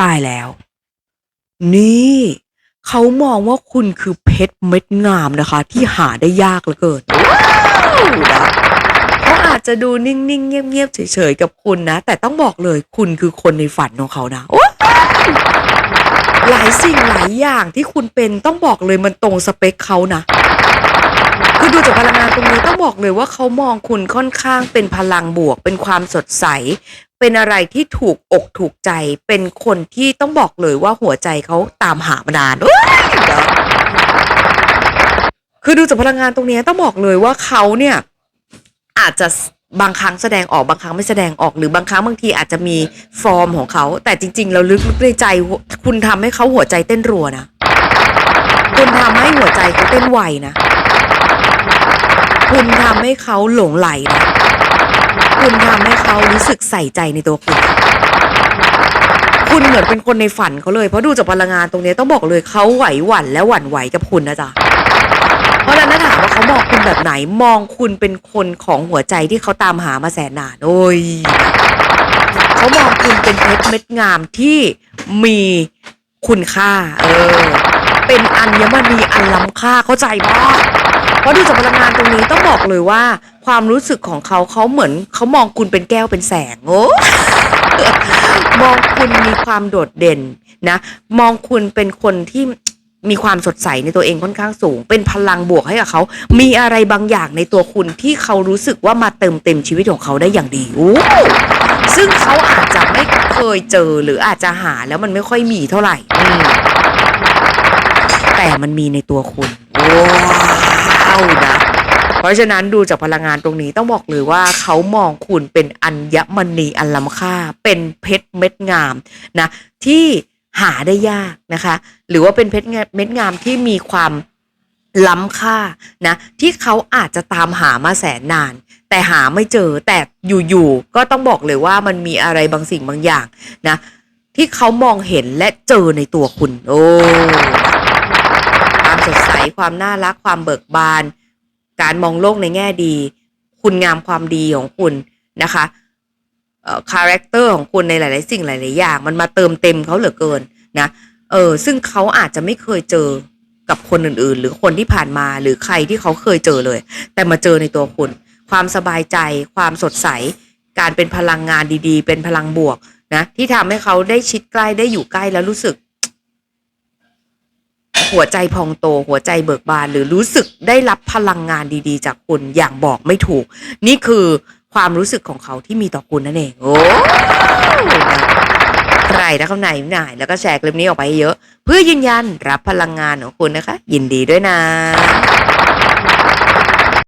ตายแล้ว นี่ เขามองว่าคุณคือเพชรเม็ดงามนะคะ ที่หาได้ยากเหลือเกินว้าะเขาอาจจะดูนิ่งๆ เงียบๆ เฉยๆ กับคุณนะ แต่ต้องบอกเลยคุณคือคนในฝันของเขานะหลายสิ่งหลายอย่างที่คุณเป็นต้องบอกเลยมันตรงสเปคเขานะ คือดูจากพลังงานตรงนี้ต้องบอกเลยว่าเขามองคุณค่อนข้างเป็นพลังบวก เป็นความสดใส เป็นอะไรที่ถูกอกถูกใจ เป็นคนที่ต้องบอกเลยว่าหัวใจเขาตามหามานานคือดูจากพลังงานตรงนี้ต้องบอกเลยว่าเขาเนี่ยอาจจะบางครั้งแสดงออกบางครั้งไม่แสดงออกหรือบางครั้งบางทีอาจจะมีฟอร์มของเขา แต่จริง ๆ เราลึกๆในใจคุณทำให้เขาหัวใจเต้นรัวนะคุณทำให้หัวใจเขาเต้นไวนะ คุณทำให้เขาหลงไหลนะคุณทำให้เขารู้สึกใส่ใจในตัวคุณ คุณเหมือนเป็นคนในฝันเขาเลย เพราะดูจากพลังงานตรงนี้ต้องบอกเลยเขาไหวหวั่นและหวั่นไหวกับคุณนะจ๊ะ เพราะฉะนั้นถ้าถามว่าเขามองคุณแบบไหนมองคุณเป็นคนของหัวใจที่เขาตามหามาแสนนาน โอ้ย เขามองคุณเป็นเพชรเม็ดงามที่มีคุณค่า เออ เป็นอัญมณีอันล้ำค่าเข้าใจปะเพราะดูจากพลังงานตรงนี้ต้องบอกเลยว่า ความรู้สึกของเขาเขาเหมือนเขามองคุณเป็นแก้วเป็นแสงโอ้มองคุณมีความโดดเด่นนะ มองคุณเป็นคนที่มีความสดใสในตัวเองค่อนข้างสูง เป็นพลังบวกให้กับเขา มีอะไรบางอย่างในตัวคุณที่เขารู้สึกว่ามาเติมเต็มชีวิตของเขาได้อย่างดีโอ้ซึ่งเขาอาจจะไม่เคยเจอหรืออาจจะหาแล้วมันไม่ค่อยมีเท่าไหร่ แต่มันมีในตัวคุณว้าวนะเพราะฉะนั้นดูจากพลังงานตรงนี้ต้องบอกเลยว่าเขามองคุณเป็นอัญมณีอันล้ำค่า เป็นเพชรเม็ดงามนะที่หาได้ยากนะคะ หรือว่าเป็นเพชรเม็ดงามที่มีความล้ำค่านะที่เขาอาจจะตามหามาแสนนาน แต่หาไม่เจอแต่อยู่ๆก็ต้องบอกเลยว่ามันมีอะไรบางสิ่งบางอย่างนะที่เขามองเห็นและเจอในตัวคุณ โอ้ ความน่ารักความเบิกบาน การมองโลกในแง่ดี คุณงามความดีของคุณนะคะคาแรคเตอร์ของคุณในหลาย ๆ สิ่งหลาย ๆ อย่าง มันมาเติมเต็มเขาเหลือเกินนะเออซึ่งเขาอาจจะไม่เคยเจอกับคนอื่น ๆ หรือคนที่ผ่านมาหรือใครที่เขาเคยเจอเลย แต่มาเจอในตัวคุณ ความสบายใจ ความสดใส การเป็นพลังงานดี ๆ เป็นพลังบวกนะที่ทำให้เขาได้ชิดใกล้ได้อยู่ใกล้แล้วรู้สึก หัวใจพองโตหัวใจเบิกบาน หรือรู้สึกได้รับพลังงานดีๆ จากคุณอย่างบอกไม่ถูก นี่คือความรู้สึกของเขาที่มีต่อคุณนั่นเอง โอ้ใครนะเขาไหนไหนแล้วก็แชร์คลิปนี้ออกไปเยอะ เพื่อยืนยันรับพลังงานของคุณนะคะ ยินดีด้วยนะ